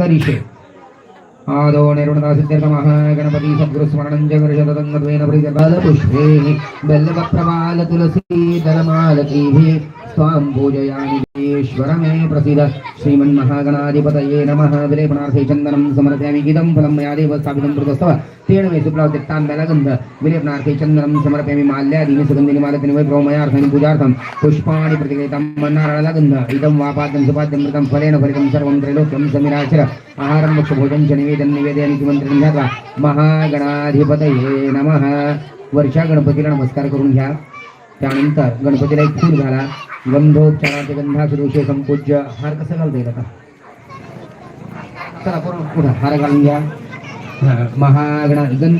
करिषे आदो निर्वणदासिद्ध्यर्थमः गणपति सद्गुरुस्मरणं च वर्षतदङ्गत्वेन प्रीतबालपुष्पे बेल्लपप्रवाल तुलसी दलमालतीभिः त्वां पूजयामि ईश्वर मे प्रसीद श्रीमन्महागणाधिपतये नमः। विलेपनार्थे चन्दनं समर्पयामि गीतं फलं मया देव स्थापितं कृतस्तव। तेन मे सुप्लावतिक्ताम्बलगन्ध विलेपनार्थे चन्दनं समर्पयामि माल्यादीनि सुगन्धिनि मालतिनि वै प्रोमयार्थानि पूजार्थं। पुष्पाणि प्रतिगृहीतं मन्नारलगन्ध। इदं वापाद्यं सुपाद्यं मृतं फलेन फलितं सर्वं त्रैलोक्यं समिराचर आहारं मोक्षभोजन च निवेदन निवेदयन्ति किमन्त्रणं ध्यात्वा। महागणाधिपतये नमः। वर्षा गणपतीला नमस्कार करून घ्या। त्यानंतर गणपतीला एक फूल घाला। गंधोपचाराचे गंधासुरुषे संपूज्य हार कसं घालता येईल आता चला पूर्ण पुढं हार घालून घ्या. महागणा गण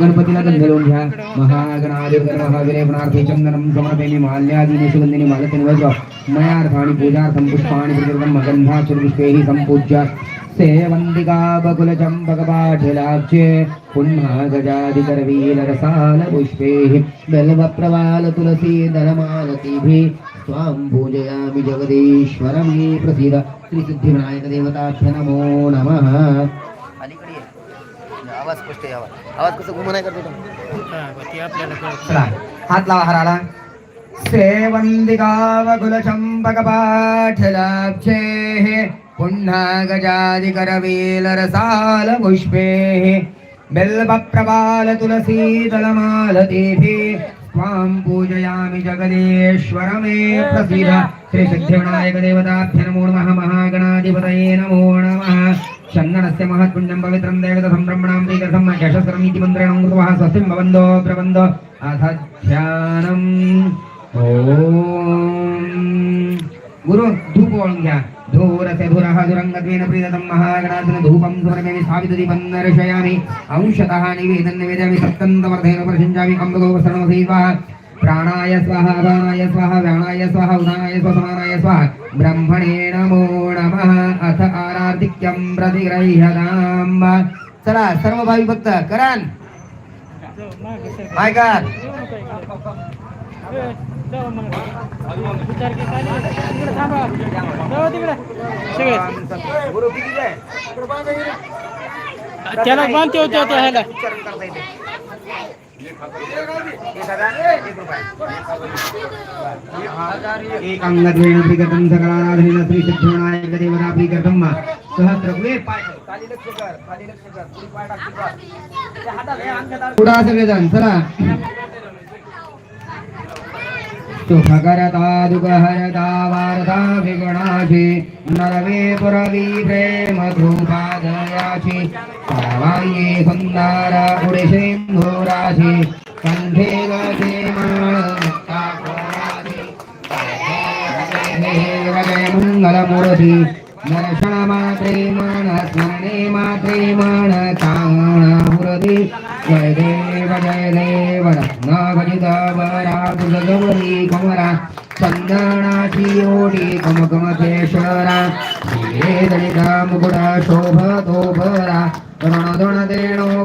गणपतीला गंध लावून घ्या. महागणाधिपती महाविरेपणार्थे चंदनं समर्पयामि माल्यादीनि सुगंधिनि मालतीनि वज्र मयार्थानि पूजार्थं पुष्पाणि प्रकृतं गन्धासुरुष्पैः सम्पूज्य सेवन्दिका बकुलचम्पकपाठिलाब्जे पुन्हा गजादिकरवीलरसाल पुष्पैः त्वां पूजयामि जगदीश्वर मे प्रसीद श्रीसिद्धिविनायक देवताभ्य नमो नमः अलीकडे ये. आवाज स्पष्ट यावा आवाज कसं घुमनाय करतो तो? ते आपल्याला कळत चला हात लावा हराला सेवन्दिकावकुलचम्पकपाठलाब्जेः पुन्हा गजादिकरवीलरसाल पुष्पेः बिल्वप्रवाल तुलसीदलमालतीभिः त्वां पूजयामि जगदीश्वर मे प्रसीद श्रीसिद्धिविनायक देवताभ्य नमो नमः महागणाधिपतये नमो नमः चन्दनस्य महत्पुण्यं पवित्रं देवतसं ब्रह्मणां प्रीकथं यशस्रमीति मन्त्रेण कृत्वा स्वस्तिं भवन्दो प्रबन्धो अथ ध्यानम् ॐ गुरु धूप ओळून घ्या धूरसे धुरः दुरङ्गत्वेन प्रीततं महागणाधुन धूपं सुवर्मेमि स्थापितदीपं दर्शयामि अंशतः निवेदन् निवेदयामि सप्तन्तवर्धेन प्रसिञ्चामि कम्बगोपसरणमसैवाः प्राणाय स्वाहा अपानाय स्वाहा व्याणाय स्वाहा उदानाय स्वाहा समानाय स्वाहा ब्रह्मणे नमो नमः अथ आरार्तिक्यं प्रतिग्रह्यताम् चला सर्व भावी भक्त करान ऐका त्याला बांधते होते होते ह्याला. एक हजार, एक रुपया. एक अंगद्वयं प्रीगतं सहस्रकुले पुढे पुढा सगळेजण चला. सुखकरता दुःखहरता वार्ता विगुणाची नरवे पुरवी प्रेम ध्रुपादयाची सर्वांगी सुंदर उडिशे घोराची कंठे गते माळ मंगलमूर्ती दर्शन मात्रे मन स्मरणे मात्रे मन कामणापुरती जय देव जय देव रत्नागजित वरा गौरी कमरा चंदनाची कमकमकेश्वरा कमकमथेश्वरा दलिता मुकुटा शोभतो भरा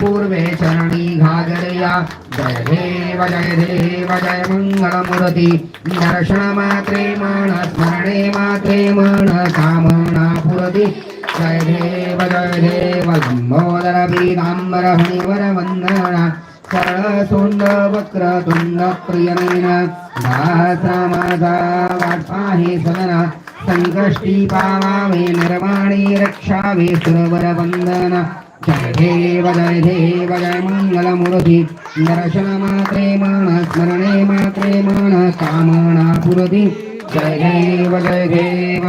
पूर्वे चरणी घागरया जय देव जय देव जय मङ्गलमुरति दर्शनमात्रे मन स्मरणे मात्रे मन कामना पुरति जय देव जय देव लंबोदर पीतांबर हरिवर वंदना सरळ सोंड प्रियमेन दासा माझा वाटपाहे सदना संकष्टी पावावे निर्माणे रक्षावे सुरवर वंदना जयदेव देव जय दर्शनमात्रे जय दर्शन मात्रे स्मरणे मात्रे मन कामना पुरति। जय देव जय देव।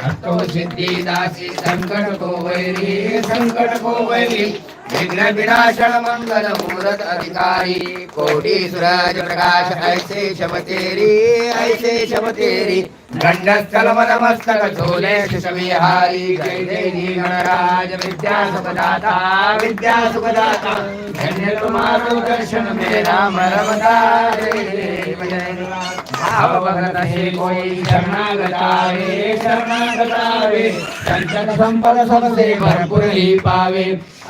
सुख सिद्धिदासी को वैरी संकट वैरी विघ्न विनाशन मंगल मूरत अधिकारी कोटि सूरज प्रकाश ऐसे शब तेरी ऐसे शब तेरी गंडस्थल मन मस्तक झोले विहारी जय जय गणराज विद्या सुखदाता विद्या सुखदाता धन्य तुम्हारो दर्शन मेरा मरमदा जय जय भाव भगत हे कोई शरणागता रे शरणागता रे संचन संपद सबसे भरपूर ही पावे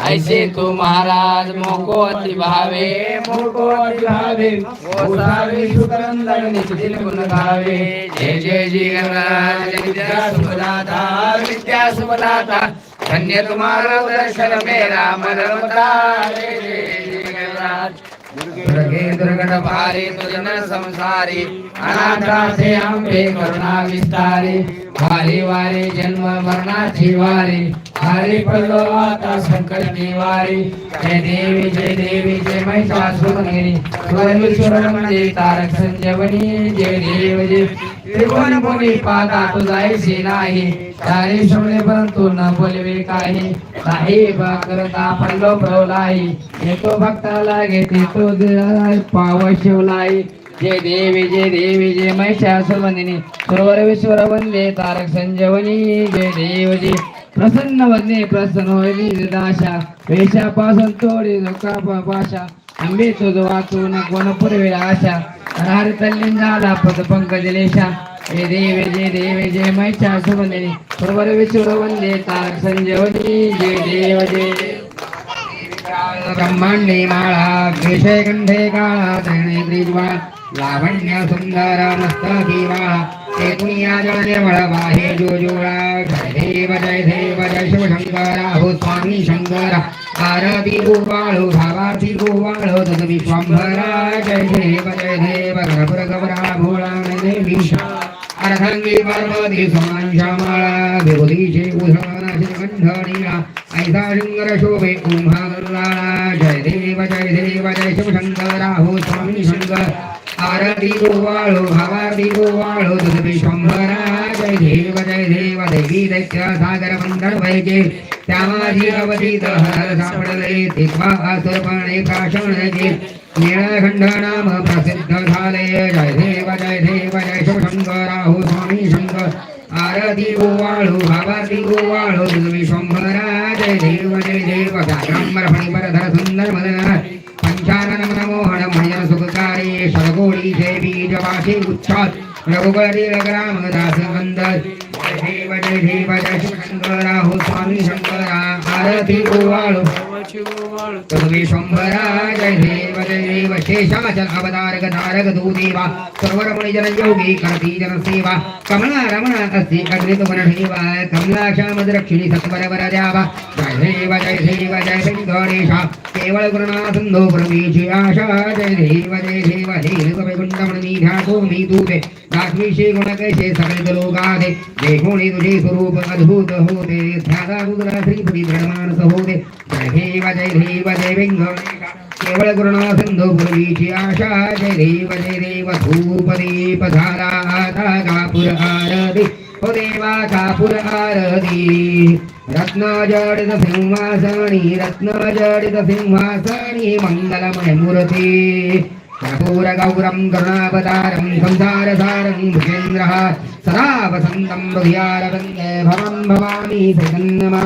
ऐसे तू महाराज मोको अति भावे मोको अति भावे गोसावी सुकरंदन निज दिन गुण गावे जय जय जी गणराज विद्या सुखदाता विद्या सुखदाता धन्य तुम्हारा दर्शन मेरा मन रमता जय जय जी गणराज दुर्गे दुर्गण भारी संसारी अनाथाचे आंबे करुणा विस्तारी वारी वारी जन्म मरणाची वारी हरी पडलो आता संकट निवारी जय देवी जय देवी जय महिषासुरगिरी सुरेश्वर म्हणजे तारक संजवनी जय देव जय त्रिभुवन मुनी पादा तुझायची नाही तारे शोले परंतु न बोलवे काही. साहेब करता पडलो प्रवलाई येतो भक्ताला घेते तो पाव शिवलाई जय देवी जय देवी जय महिषासुरवंदिनी सरोवर विश्वर वंदे तारक संजवनी. जय देवजी प्रसन्न वदने प्रसन्न होईल दाशा. वेशापासून तोडी दुःखा पाशा आंबे तुझ वाचून कोण पुरवे आशा. हर तल्लीन झाला पद पंकज लेशा जय देव जय देव जय महिषा सुबंदिनी सुरवर विश्वर वंदे तारक संजवनी जय देव जय ब्रह्मांडे माळा. विषय कंठे काळा तृणे ग्रीजवा लावण्य सुंदर मस्तकी वाळा एकूया जळे वळवाहे हे जोजोळा जय देव जय देव जय शिवशंकर हो स्वामी शंकर. ఆరాధిగోపాళో భావార్థిగోపాళో తదు విశ్వంభరా జయ దేవ జయ దేవ గణపుర గమరా భూళానదే విష అర్ధంగి పర్వతి సమాంశమాళ విభుదీశే ఉషానగంధనీలా ఐదాశృంగరశోభే కుంభాగల్లాళ జయ దేవ జయ దేవ జయ శివ శంకరాహో స్వామి శంకర जय देव जय शिवशंकर हो आरती गोवाळो भावारती गोवाळो तुझ विश्वंभरा जय देव जय देव, देवी दैत्य, सागर मंडळ वैके त्यामाजी अवधीत हर सापडले तिथवा असुरपणे प्राशन जे निळखंड नाम प्रसिद्ध झाले जय देव जय देव, जय शिवशंकर स्वामी शंकर आरती गोवाळो भावारती गोवाळो तुझ विश्वंभरा जय देव जय देव व्याघ्रांबर फणिपरधर सुंदर मदन पंचानन मनमोहन मणिजन सुखकारी शरगोळी देवी जवासी उच्चात रघुगरी रघुराम दास अंदर जय देव जय देव जय शिवशंकर हो स्वामी शंकर आरती गोवाळो विश्वंभरा जय शेषाचल अवतारक दूदेवा योगी करती जन कमला रमणा अस्ति अग्नित वनसेवा कमलाक्षामदरक्षिणी सत्वर जय देव जय देव जय श्री गणेशा केवळ गुरुनाथंदो परमेशी आशा जय देव जय देव मी गुण कैसे सगळे लोकाधे गुणी तुझे स्वरूप अद्भुत होते ध्यादा रुद्र श्रीपती दृढमानस होते जय देव जय देव जय विंग केवळ गुरुनाथंदो पूर्वीची आशा जय देव जय देव धूप दीप आता कापूर हो देवा कापूर आरदी रत्नजडित सिंहासणी रत्नजडित सिंहासणी मंगलमय मूर्ती कर्पूर करुणावतारं संसारसारं भुजेन्द्रः सदा वसन्तं हृदयारवन्दे भवं भवानी सजन्नम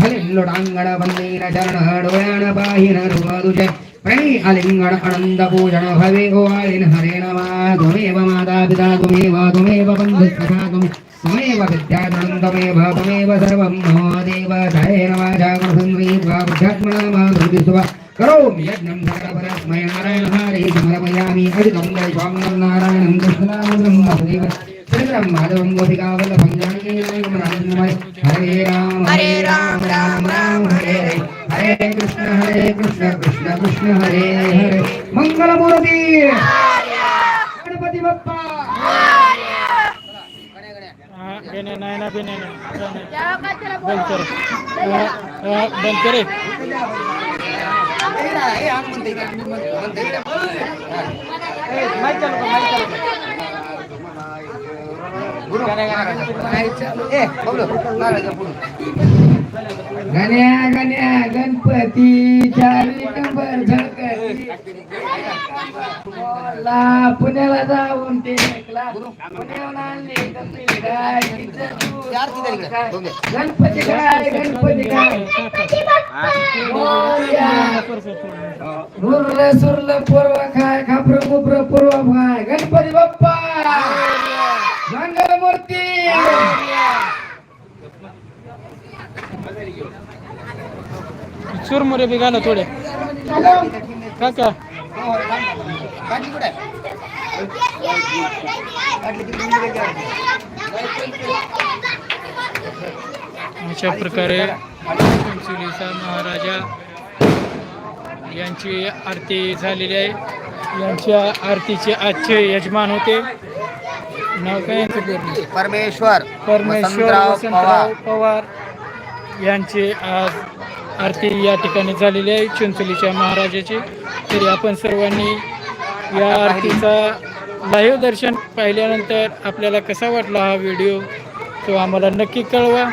भलिल्लुडाङ्गण वन्देन चरण डोळ्यान पाहिन रुपदुजे प्रणि अलिङ्गण अनन्द पूजन भवे ओ आलिन हरे नमः त्वमेव माता पिता त्वमेव त्वमेव बन्धुसखा त्वमेव त्वमेव विद्याधनं त्वमेव त्वमेव सर्वं मम देव जय नमः जागृसंग्री बुद्धात्मना धृतिस्व करोमि यज्ञं सकलपरस्मै नारायण हरे समर्पयामि अजितं जय स्वामिनं नारायणं कृष्णनामं वसुदेव श्रीधरं माधवं गोपिकावल्लभं जानकीनायकं राममय हरे राम हरे राम राम राम हरे हरे हरे कृष्ण हरे कृष्ण कृष्ण कृष्ण हरे गणपती बाप्पा हा, माहिती चालू कर, माहिती चालू कर. ए बबलू नारळाच्या पुढून गण्या गण्या गणपती चारी नंबर झळकला पुण्याला जाऊन ते गणपती काय गणपती काय गणपती काय सुरलं पूर्व काय खापर कुपर पूर्व काय गणपती बाप्पा! मूर्ती चुरमुरे बी घाला थोडे. काका का? अशा प्रकारे महाराजा यांची आरती झालेली आहे. यांच्या आरतीचे आजचे यजमान होते. नाव काय यांचं पूर्ण परमेश्वर परमेश्वर वसंतराव वसंतराव पवार. पवार यांची आज आरती या ठिकाणी झालेली आहे चिंचोलीच्या महाराजाची. तरी आपण सर्वांनी या आरतीचा लाईव्ह दर्शन पाहिल्यानंतर आपल्याला कसा वाटला हा व्हिडिओ तो आम्हाला नक्की कळवा.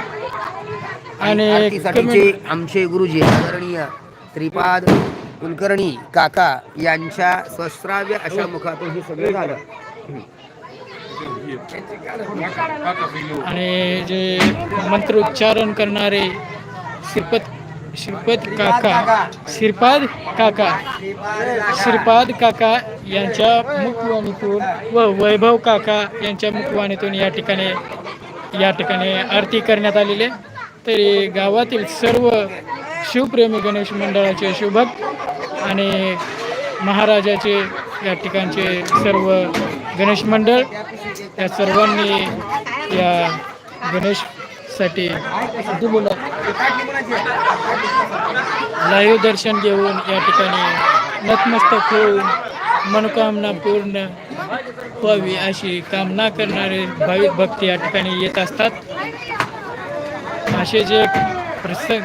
आणि आरतीसाठीचे आमचे गुरुजी आदरणीय श्रीपाद कुलकर्णी काका यांच्या स्वश्राव्य अशा मुखातून हे सगळं झालं. आणि जे मंत्रोच्चारण करणारे श्रीपद श्रीपद काका श्रीपाद काका श्रीपाद काका यांच्या मुखवाणीतून व वैभव काका यांच्या मुखवाणीतून या ठिकाणी या ठिकाणी आरती करण्यात आलेली तरी गावातील सर्व शिवप्रेमी गणेश मंडळाचे शुभक आणि महाराजाचे या ठिकाणचे सर्व गणेश मंडळ या सर्वांनी या गणेशसाठी लाईव्ह दर्शन घेऊन या ठिकाणी नतमस्तक होऊन मनोकामना पूर्ण व्हावी अशी कामना करणारे भाविक भक्त या ठिकाणी येत असतात. असे जे प्रसंग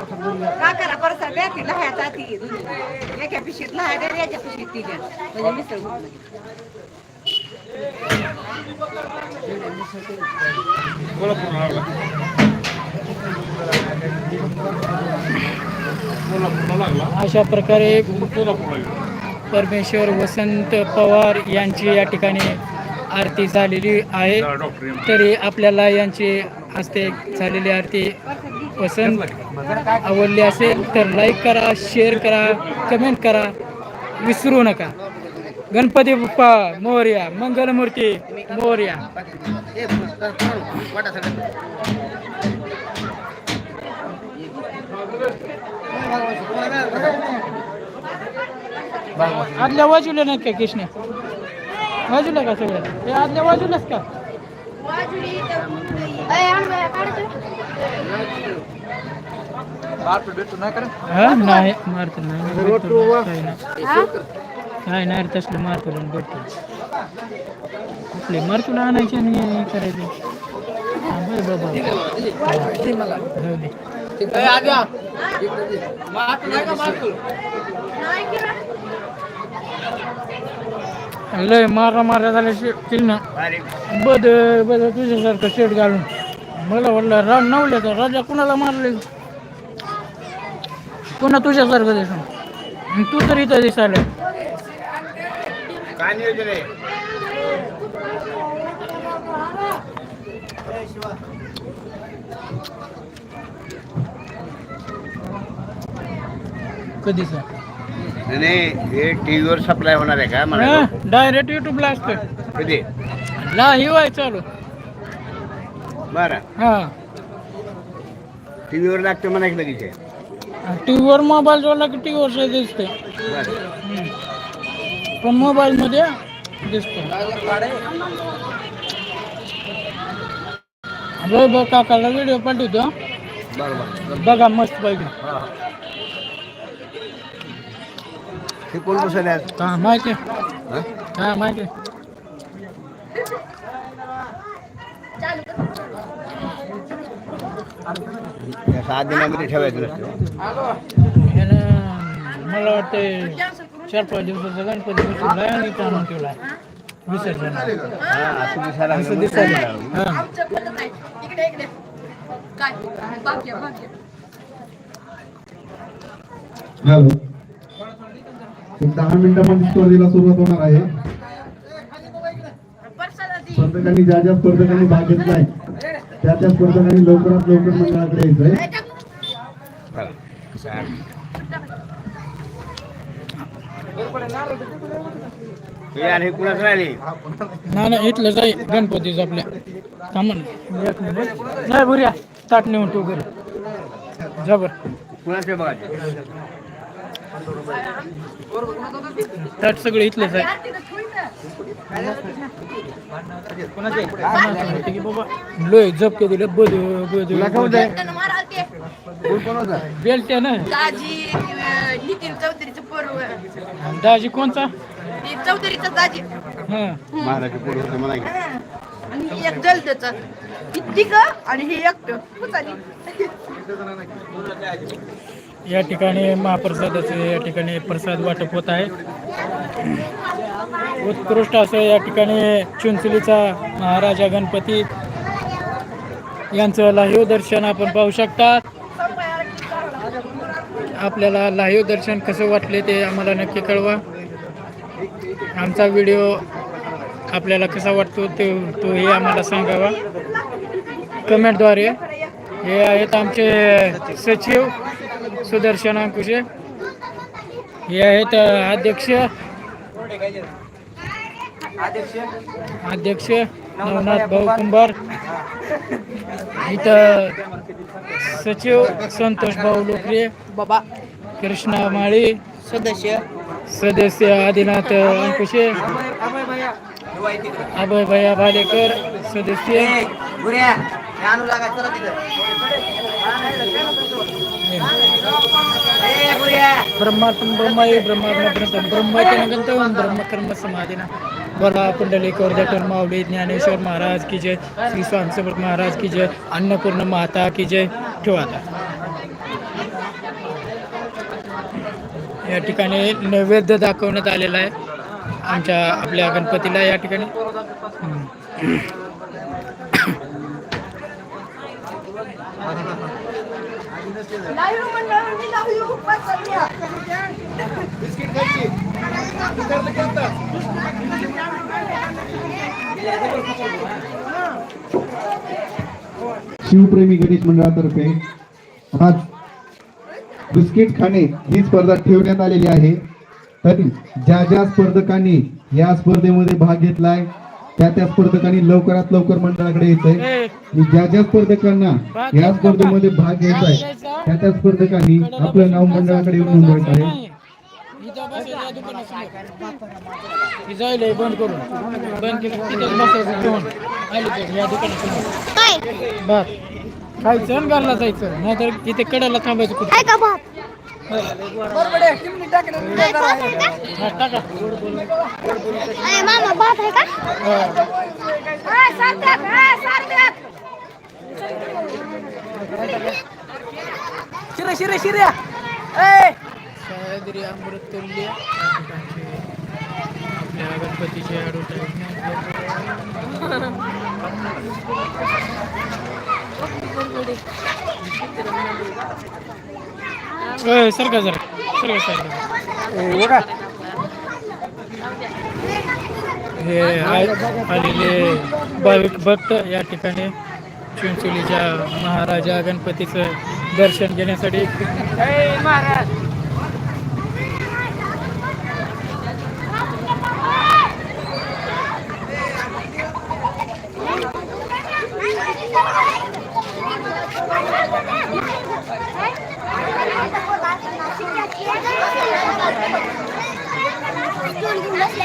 काकाला परत बॅटी लहायचा जाती एका पिशीत लहाय याच्या पिशीत ती तिच्या म्हणजे मिसळ अशा प्रकारे परमेश्वर वसंत पवार यांची या ठिकाणी आरती झालेली आहे. तरी आपल्याला यांची हस्ते झालेली आरती पसंत आवडली असेल तर लाईक करा शेअर करा कमेंट करा. विसरू नका. गणपती बाप्पा मोर्या मंगलमूर्ती मोर्या. आदल्या बाजूला नाही का कृष्ण? बाजूला का सगळ्या आदल्या बाजूलाच का? नाही मारतो नाही. नाही काय नाही. रे तसलं मारतो आणि भेटतो. आपले मारतूला आणायचे आणि हे करायचे. बाबा. लय मारा मारा झाल्या शिकतील ना बद बद तुझ्यासारखं शेट घालून. मला वाटलं रा नवल्या तर राजा कुणाला मारले? पुन्हा तुझ्यासारखं दिसून. तू तर इथं दिसायला. कधीच? नाही हे टीव्हीवर सप्लाय होणार आहे का? मला डायरेक्ट युट्यूबला असतोय. कधी? ला हिवाय चालू. बरं. हा. टीव्हीवर लागतं म्हणा की लगेच हे. टी व्हीवर मोबाईल जोडला की टी व्हीवर दिसते पण मोबाईलमध्ये दिसतो लय बघ काकाला व्हिडिओ पाठवतो बरोबर बघा मस्त पाहिजे हे. कोण बसले आहेत हा माहिती हा? हा माहिती या सहा दिनामध्ये ठेवायचं मला वाटतं चार पाच दिवसाचा गणपती बसवला आणि आणून ठेवला विसर्जन. हा, असं दिसायला. दिसायला हा. काय? एक दहा मिनिटामध्ये स्पर्धेला सुरुवात होणार आहे. स्पर्धकांनी ज्या ज्या स्पर्धकांनी भाग घेतलाय त्या त्या स्पर्धकांनी लवकरात लवकर मंडळाकडे यायचंय. चला. हे इथलं जाई गणपतीच आपल्या थांबन नाही बुऱ्या. ताट नेऊन ठेवू जबर कुणाचे बघा ताट सगळे इथलेच आहे. लोय दिले बद बेल्ट आहे? ना. दाजी नितीन चौधरीचं दाजी कोणचा? ते चौधरीचं दाजी. हा. महाराष्ट्र मला की. आणि एक जलदचं. किती ग आणि हे एकटं. या ठिकाणी महाप्रसादाचे या ठिकाणी प्रसाद वाटप होत आहे. उत्कृष्ट असं या ठिकाणी चुंचलीचा महाराजा गणपती यांचं लाईव्ह दर्शन आपण पाहू शकता. आपल्याला लाईव्ह दर्शन कसं वाटले ते आम्हाला नक्की कळवा. आमचा व्हिडिओ आपल्याला कसा वाटतो ते तो हे आम्हाला सांगावा. कमेंटद्वारे. हे आहेत आमचे सचिव सुदर्शन अंकुशे हे आहेत अध्यक्ष. अध्यक्ष नवनाथ भाऊ कुंभार इथं सचिव संतोष भाऊ लोकरे. बाबा कृष्णा माळी. सदस्य. सदस्य आदिनाथ अंकुशे. अभय भैया भालेकर सदस्य. ब्रह्मार्पण ब्रह्माई ब्रह्मात्म ब्रह्माच्या नगंत ब्रह्मकर्म समाधीना बला पुंडलिक वर्धटन माऊली ज्ञानेश्वर महाराज की जय. श्री स्वामी समर्थ महाराज की जय. अन्नपूर्ण माता की जय. ठेवा आता. या ठिकाणी नैवेद्य दाखवण्यात आलेला आहे. आमच्या आपल्या गणपतीला या ठिकाणी. चालल्या. शिवप्रेमी गणेश मंडळातर्फे आज बिस्किट खाणे ही स्पर्धा ठेवण्यात आलेली आहे. तरी ज्या ज्या स्पर्धकांनी या स्पर्धेमध्ये भाग घेतलाय त्या त्या स्पर्धकांनी लवकरात लवकर मंडळाकडे ए, आणि ज्या ज्या स्पर्धकांना या स्पर्धेमध्ये भाग घ्यायचा आहे त्या त्या स्पर्धकांनी आपलं नाव मंडळाकडे येऊन नोंदवायचं आहे. आहे बंद करून. बंद केलं खायचं आणि घरला जायचं. नाहीतर इथे कड्याला थांबायचं मामा बाप आहे का हा. सह्याद्री अमृत तुल्य या ठिकाणचे आपल्या गणपतीचे ॲडव्हर्टाईजमेंट सरका जरा सरका सरका. हे आलेले भाविक भक्त या ठिकाणी चिंचोलीच्या महाराजा गणपतीचं दर्शन घेण्यासाठी Hey!